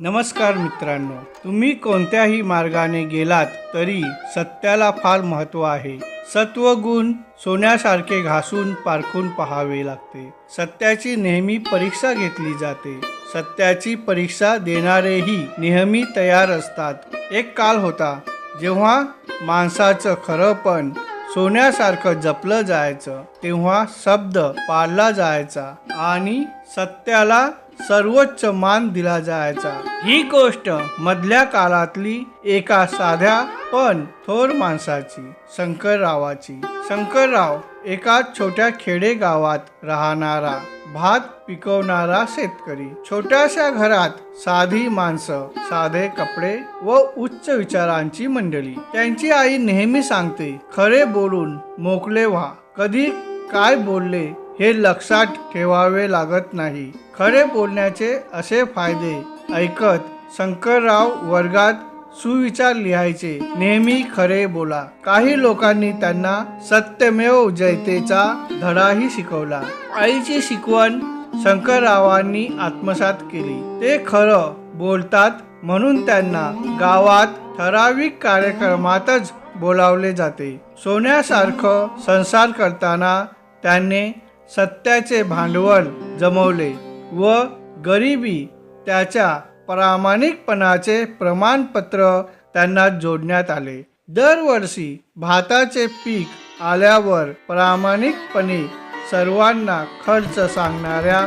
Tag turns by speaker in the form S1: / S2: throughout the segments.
S1: नमस्कार मित्रांनो तुम्ही कोणत्याही मार्गाने गेलात तरी सत्याला फार महत्त्व आहे. सत्वगुण सोन्यासारखे घासून पारखून पहावे लागते. सत्याची नेहमी परीक्षा घेतली जाते. सत्याची परीक्षा देणारेही नेहमी तयार असतात. एक काल होता जेव्हा माणसाचं खरंपण सोन्यासारखं जपलं जायचं. तेव्हा शब्द पाळला जायचा आणि सत्याला सर्वोच्च मान दिला जायचा. ही गोष्ट मधल्या काळातली एका साध्या पण थोर माणसाची शंकररावाची. शंकरराव एका छोट्या खेडे गावात राहणारा भात पिकवणारा शेतकरी. छोट्याशा घरात साधी माणसं साधे कपडे व उच्च विचारांची मंडळी. त्यांची आई नेहमी सांगते खरे बोलून मोकले व्हा. कधी काय बोलले हे लक्षात ठेवावे लागत नाही. खरे बोलण्याचे असे फायदे ऐकत शंकरराव वर्गात सुविचार लिहायचे. नेहमी खरे बोला. काही लोकांनी त्यांना सत्यमेव जयतेचा धडाही शिकवला. आईची शिकवण शंकररावांनी आत्मसात केली. ते खरं बोलतात म्हणून त्यांना गावात ठराविक कार्यक्रमातच बोलावले जाते. सोन्यासारखं संसार करताना त्यांनी सत्याचे भांडवल जमवले. व गरिबी त्याच्या प्रामाणिकपणाचे प्रमाणपत्र त्यांना जोडण्यात आले. दरवर्षी भाताचे पीक आल्यावर प्रामाणिकपणे सर्वांना खर्च सांगणाऱ्या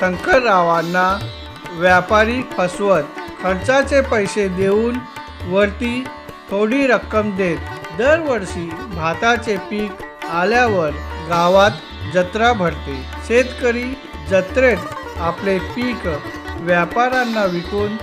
S1: शंकररावांना व्यापारी फसवत खर्चाचे पैसे देऊन वरती थोडी रक्कम देत दरवर्षी भाताचे पीक आल्यावर गावात जत्रा भरते. शेतकरी जत्रेत आपले पीक व्यापाऱ्यांना विकून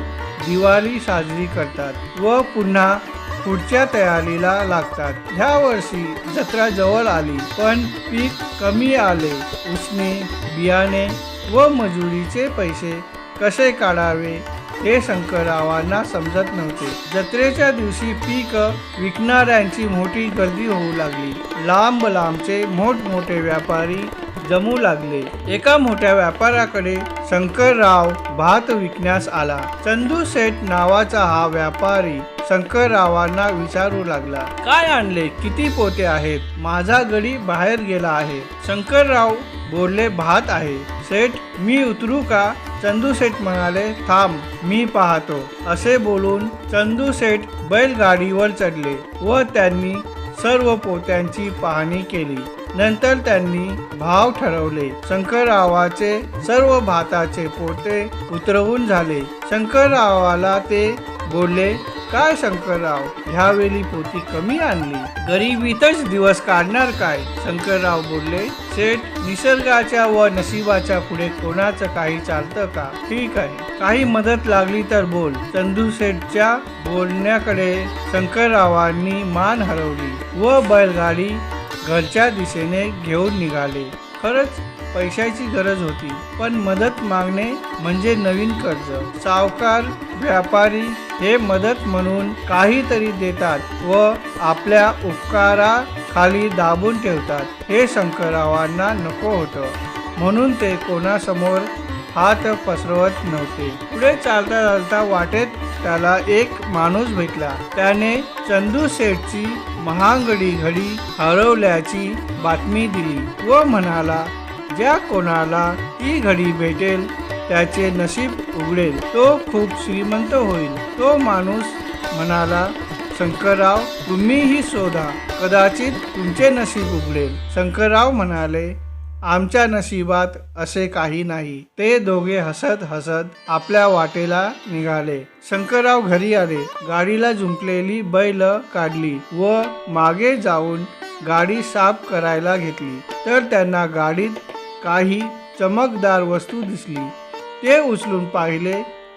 S1: दिवाळी साजरी करतात व पुन्हा पुढच्या तयारीला लागतात. ह्या वर्षी जत्रा जवळ आली पण पीक कमी आले. उसने बियाणे व मजुरीचे पैसे कसे काढावे हे शंकररावांना समजत नव्हते. जत्रेच्या दिवशी पीक विकणाऱ्यांची मोठी गर्दी होऊ लागली. लांब लांबचे मोठमोठे व्यापारी जमू लागले. एका मोठ्या व्यापाऱ्याकडे शंकरराव भात विकण्यास आला. चंदू शेठ नावाचा हा व्यापारी शंकररावांना विचारू लागला काय आणले? किती पोते आहेत? माझा गडी बाहेर गेला आहे. शंकरराव बोलले भात आहे. सेठ मी उतरू का? चंदू सेठ म्हणाले थांब मी पाहतो. असे बोलून चंदू सेठ बैलगाडीवर चढले व त्यांनी सर्व पोत्यांची पाहणी केली. नंतर त्यांनी भाव ठरवले. शंकररावाचे सर्व भाताचे पोते उतरवून झाले. शंकररावाला ते बोलले काय शंकरराव? ह्यावेळी पोती कमी आणली. गरिबीतच दिवस काढणार काय? शंकरराव बोलले शेठ निसर्गाच्या व नशिबाच्या पुढे कोणाचं काही चालतं का? ठीक आहे. काही मदत लागली तर बोल. चंदू शेठच्या बोलण्याकडे शंकररावांनी मान हरवली व बैलगाडी घरच्या दिशेने घेऊन निघाले. खरंच पैशाची गरज होती. पण मदत मागणे म्हणजे नवीन कर्ज. सावकार व्यापारी हे मदत म्हणून काहीतरी देतात व आपल्या उपकारा खाली दाबून ठेवतात. हे शंकररावांना नको होतं. म्हणून ते कोणासमोर हात पसरवत नव्हते. पुढे चालता चालता वाटेत त्याला एक माणूस भेटला. त्याने चंदू शेठची महागडी घडी हरवल्याची बातमी दिली व म्हणाला ज्या कोणाला ती घडी भेटेल त्याचे नशीब उघडेल. तो खूप श्रीमंत होईल. तो माणूस म्हणाला शंकरराव तुम्हीही शोधा. कदाचित तुमचे नशीब उघडेल. शंकरराव म्हणाले आमच्या नशिबात असे काही नाही. ते दोघे हसत हसत आपल्या वाटेला निघाले. शंकरराव घरी आले. गाडीला जुंपलेली बैल काढली व मागे जाऊन गाडी साफ करायला घेतली. तर त्यांना गाडीत काही चमकदार वस्तू दिसली. ते उचलून पाहिले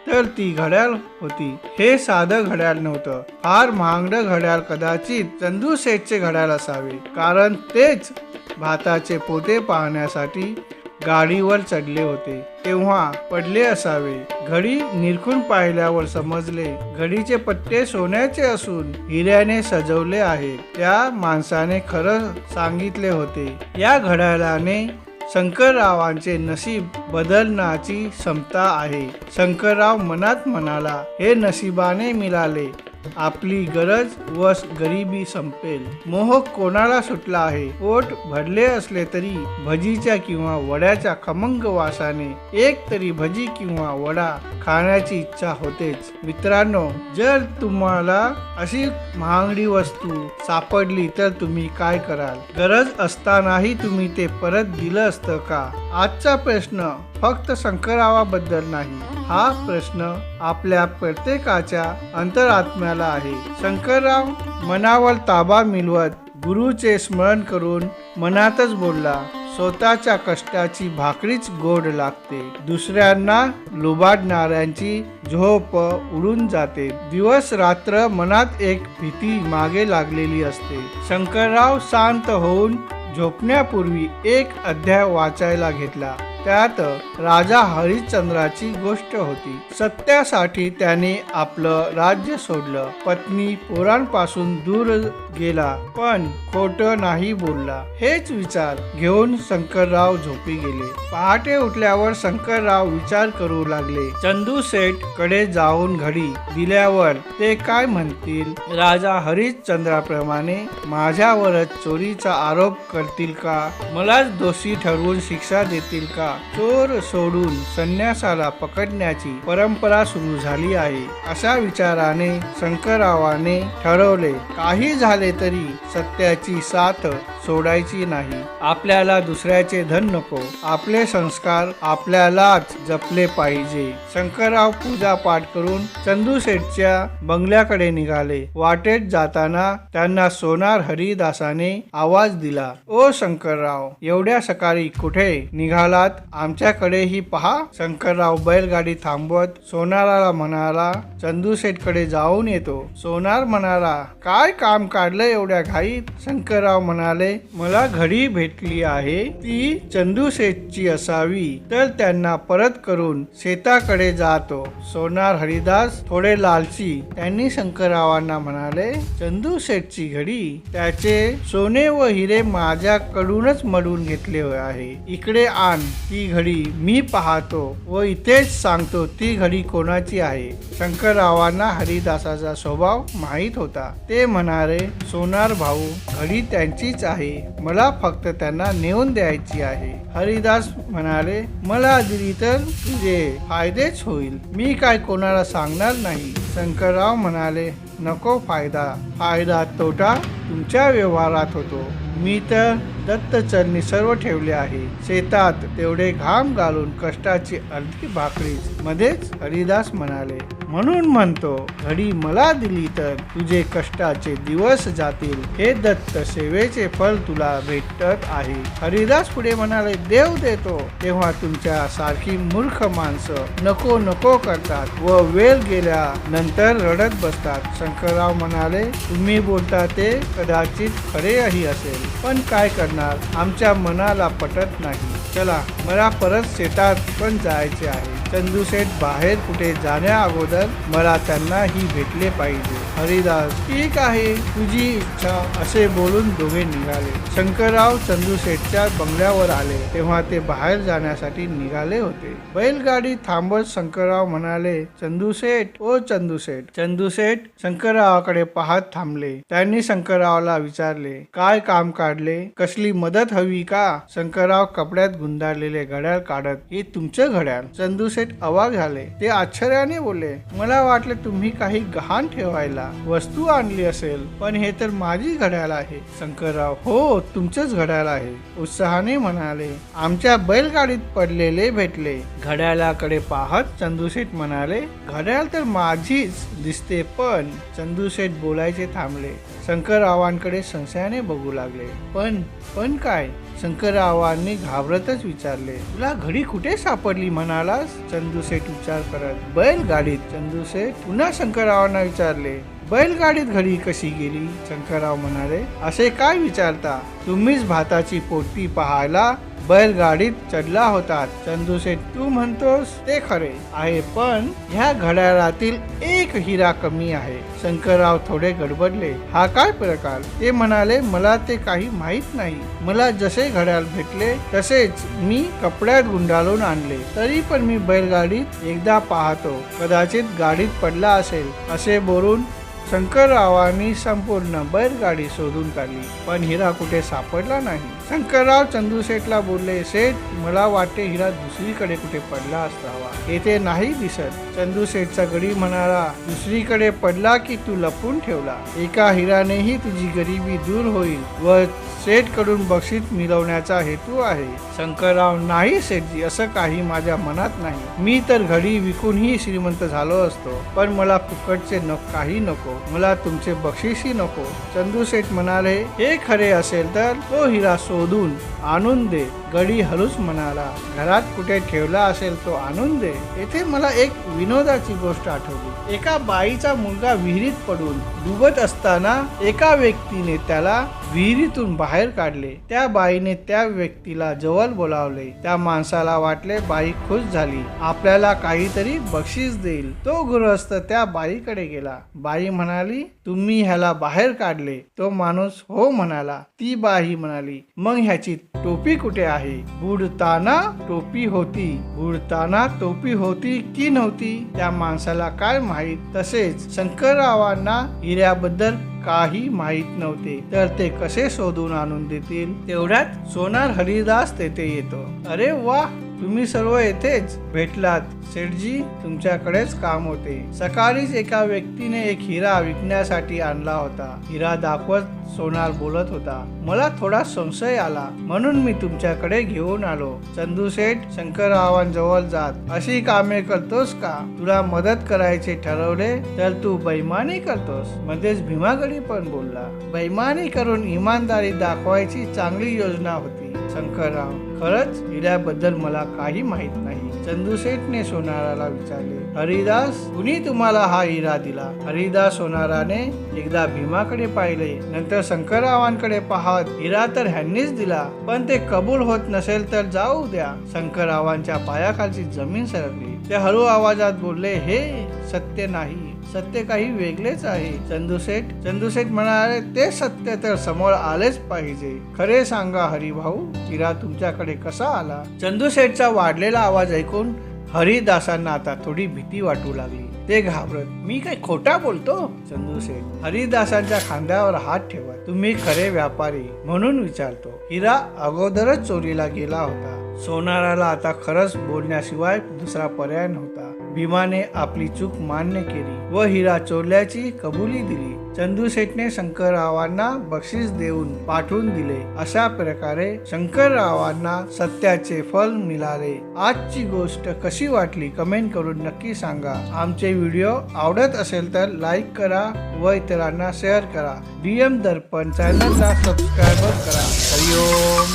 S1: तर ती घड्याळ होती. हे साधं घड्याळ नव्हतं. फार महागडं घड्याळ कदाचित चंदू घड्याळ असावे. कारण तेच भाताचे पोते पाहण्यासाठी गाडीवर चढले होते. तेव्हा पडले असावे. घडी निरखून पाहिल्यावर समजले घडीचे पट्टे सोन्याचे असून हिऱ्याने सजवले आहे त्या माणसाने खरं सांगितले होते या घड्याळाने शंकररावांचे नशीब बदलण्याची क्षमता आहे. शंकरराव मनात म्हणाला हे नशिबाने मिळाले. आपली गरज व गरिबी संपेल. मोह कोणाला सुटला आहे? पोट भरले असले तरी भजीच्या किंवा वड्याच्या खमंग वासाने एक तरी भजी किंवा वडा खाण्याची इच्छा होतेच. मित्रांनो जर तुम्हाला अशी महागडी वस्तू सापडली तर तुम्ही काय कराल? गरज असतानाही तुम्ही ते परत दिलं असतं का? आजचा प्रश्न फक्त शंकरावाबद्दल नाही. हा प्रश्न आपल्या प्रत्येकाच्या अंतरात्म्याला आहे. शंकरराव मनावर ताबा मिळवत गुरुचे स्मरण करून मनातच बोलला स्वतःच्या कष्टाची भाकरीच गोड लागते. दुसऱ्यांना लुबाडणाऱ्यांची झोप उडून जाते. दिवस रात्र मनात एक भीती मागे लागलेली असते. शंकरराव शांत होऊन झोपण्यापूर्वी एक अध्याय वाचायला घेतला. त्यात राजा हरिश्चंद्राची गोष्ट होती. सत्यासाठी त्याने आपलं राज्य सोडलं. पत्नी पोरांपासून दूर गेला पण खोट नाही बोलला. हेच विचार घेऊन शंकरराव झोपी गेले. पहाटे उठल्यावर शंकरराव विचार करू लागले चंदू सेठकडे जाऊन घडी दिल्यावर ते काय म्हणतील? राजा हरिश्चंद्राप्रमाणे माझ्यावरच चोरीचा आरोप करतील का? मलाच दोषी ठरवून शिक्षा देतील का? चोर सोडून संन्यासाला पकडण्याची परंपरा सुरू झाली आहे. अशा विचाराने शंकररावाने ठरवले काही झाले तरी सत्याची साथ सोडायची नाही. आपल्याला दुसऱ्याचे धन नको. आपले संस्कार आपल्यालाच जपले पाहिजे. शंकरराव पूजा पाठ करून चंदू शेठच्या बंगल्याकडे निघाले. वाटेत जाताना त्यांना सोनार हरिदासाने आवाज दिला ओ शंकरराव एवढ्या सकाळी कुठे निघालात? आमच्याकडेही पहा. शंकरराव बैलगाडी थांबवत सोनाराला म्हणाला चंदू शेठकडे जाऊन येतो. सोनार म्हणाला काय काम काढलं एवढ्या घाईत? शंकरराव म्हणाले मला घडी भेटली आहे ती चंदू शेठची असावी. तर त्यांना परत करून शेताकडे जातो. सोनार हरिदास थोडे लालची. त्यांनी शंकररावांना म्हणाले चंदू शेठची घडी त्याचे सोने व हिरे माझ्याकडूनच मडून घेतले आहे. इकडे आण ती घडी मी पाहतो व इथेच सांगतो ती घडी कोणाची आहे? शंकररावांना हरिदासाचा स्वभाव माहीत होता. ते म्हणाले सोनार भाऊ घडी त्यांचीच आहे. मला फक्त त्यांना नेऊन द्यायची आहे. हरिदास म्हणाले मला दिली तर तुझे फायदेच होईल. मी काय कोणाला सांगणार नाही. शंकरराव म्हणाले नको फायदा. फायदा तोटा तुमच्या व्यवहारात होतो. मी तर दत्तचरणी सर्व ठेवले आहे. शेतात तेवढे घाम घालून कष्टाची अर्धी भाकरी मध्येच हरिदास म्हणाले म्हणून म्हणतो घडी मला दिली तर तुझे कष्टाचे दिवस जातील. हे दत्त सेवेचे फल तुला भेटत आहे. हरिदास पुढे म्हणाले देव देतो. तेव्हा तुमच्या सारखी मूर्ख माणसं नको नको करतात व वेळ गेल्या नंतर रडत बसतात. शंकरराव म्हणाले तुम्ही बोलता ते कदाचित खरेही असेल पण काय करणार? आमच्या मनाला पटत नाही. चला मला परत शेतात पण जायचे आहे. चंदूसेठ बाहेर कुठे जाण्या अगोदर मला त्यांना ही भेटले पाहिजे. हरिदास ठीक आहे. तुझी इच्छा असे बोलून दोघे निघाले. शंकरराव चंदूसेठच्या बंगल्यावर आले. तेव्हा ते बाहेर जाण्यासाठी निघाले होते. बैलगाडी थांबत शंकरराव म्हणाले चंदूसेठ ओ चंदू चंदूसेठ चंदू शंकररावाकडे पाहत थांबले. त्यांनी शंकररावला विचारले काय काम काढले? कसली मदत हवी का? शंकरराव कपड्यात गुंडाळलेले घड्याळ काढत हे तुमचं घड्याळ. चंदू शेठ अवाक झाले ते आश्चर्याने बोलले मला वाटले तुम्ही काही गहाण ठेवायला वस्तू आणली असेल पण हे तर माझी घड्याळ आहे. शंकरराव हो तुमचंच घड्याळ आहे उत्साहाने म्हणाले. आमच्या बैलगाडीत पडलेले भेटले. घड्याळाकडे पाहत चंदूशेठ म्हणाले घड्याळ तर माझीच दिसते पण चंदूशेठ बोलायचे थांबले. शंकररावांकडे संशयाने बघू लागले. पण पण काय? शंकररावांनी घाबरतच विचारले. तुला घडी कुठे सापडली म्हणालास? चंदूसेठ विचार करत. बैलगाडीत. चंदूसेठ पुन्हा शंकररावांना विचारले. बैलगाडीत घडी कशी गेली? शंकरराव म्हणाले. असे काय विचारता? तुम्हीच भाताची पोटी पाहायला बैलगाडीत चढला होता. चंदूशेठ तू म्हणतोस ते खरे आहे पण ह्या घड्याळातील एक हिरा कमी आहे. शंकरराव थोडे गडबडले. हा काय प्रकार? ते म्हणाले मला ते काही माहीत नाही. मला जसे घड्याळ भेटले तसेच मी कपड्यात गुंडाळून आणले. तरी पण मी बैलगाडीत एकदा पाहतो. कदाचित गाडीत पडला असेल. असे बोलून शंकररावांनी संपूर्ण बैलगाडी शोधून काढली. पण हिरा कुठे सापडला नाही. शंकरराव चंदूशेठला बोलले शेठ मला वाटते हिरा दुसरीकडे कुठे पडला असावा. येथे नाही दिसत. चंदूशेठचा गडी म्हणाला दुसरीकडे पडला की तू लपून ठेवला. एका हिरानेही तुझी गरिबी दूर होईल व सेठकडून बक्षीस मिळवण्याचा हेतू आहे. शंकरराव नाही सेठजी असं काही माझ्या मनात नाही. मी तर घडी विकूनही श्रीमंत झालो असतो पण मला फुकटचे न काही नको. मला तुमचे बक्षीसही नको. चंदू शेठ म्हणाले हे खरे असेल तर तो हिरा सो आणून दे गडी हळूच म्हणाला. घरात कुठे ठेवला असेल तो आणून दे. येथे मला एक विनोदाची गोष्ट आठवली. एका बाईचा मुलगा विहिरीत पडून डुबत असताना एका व्यक्तीने त्याला विहिरीतून बाहेर काढले. त्या बाईने त्या व्यक्तीला जवळ बोलावले. त्या माणसाला वाटले बाई खुश झाली. आपल्याला काहीतरी बक्षीस देईल. तो गृहस्थ त्या बाईकडे गेला. बाई म्हणाली तुम्ही ह्याला बाहेर काढले. तो माणूस हो म्हणाला. ती बाई म्हणाली मग ह्याची टोपी कुठे आहे? बुडताना टोपी होती. बुडताना टोपी होती की नव्हती त्या माणसाला काय माहीत? तसेच शंकररावांना हिऱ्याबद्दल काही माहीत नव्हते. तर ते कसे शोधून आणून देतील? तेवढ्यात सोनार हरिदास तेथे येतो. अरे वा तुम्ही सर्व येथेच भेटलात. सेठजी तुमच्याकडेच काम होते. सकाळीच एका व्यक्तीने एक हिरा विकण्यासाठी आणला होता. हिरा दाखवत सोनार बोलत होता मला थोडा संशय आला. म्हणून मी तुमच्याकडे घेऊन आलो. चंदू शेठ शंकररावांजवळ जात. अशी कामे करतोस का? तुला मदत करायचे ठरवले तर तू बैमानी करतोस. मध्येच भीमागडी पण बोलला बैमानी करून इमानदारी दाखवायची चांगली योजना होती शंकरराव. खरंच हिऱ्याबद्दल मला काही माहीत नाही. चंदूसेठने सोनाराला विचारले हरिदास कुणी तुम्हाला हा हिरा दिला? हरिदास सोनाराने एकदा भीमाकडे पाहिले. नंतर शंकररावांकडे पाहत हिरा तर ह्यांनीच दिला. पण ते कबूल होत नसेल तर जाऊ द्या. शंकररावांच्या पायाखालची जमीन सरकली. ते हळू आवाजात बोलले हे सत्य नाही. सत्य काही वेगळेच आहे. चंदूसेठ चंदूसेठ म्हणाले ते सत्य तर समोर आलेच पाहिजे. खरे सांगा हरिभाऊ हिरा तुमच्याकडे कसा आला? चंदूसेठचा वाढलेला आवाज ऐकून हरिदासांना आता थोडी भीती वाटू लागली. ते घाबरत मी काय खोटा बोलतो? चंदूसेठ हरिदासांच्या खांद्यावर हात ठेवत तुम्ही खरे व्यापारी म्हणून विचारतो. हिरा अगोदरच चोरीला गेला होता. सोनाराला आता खरंच बोलण्याशिवाय दुसरा पर्याय नव्हता. भीमाने आपली चूक मान्य केली व हिरा चोरल्याची कबुली दिली. चंदू शेठने शंकररावांना बक्षीस देऊन पाठवून दिले. अशा प्रकारे शंकररावांना सत्याचे फल मिळाले. आजची गोष्ट कशी वाटली कमेंट करून नक्की सांगा. आमचे व्हिडिओ आवडत असेल तर लाईक करा व इतरांना शेअर करा. डीएम दर्पण चॅनलला सबस्क्राईब करा. हरिओम.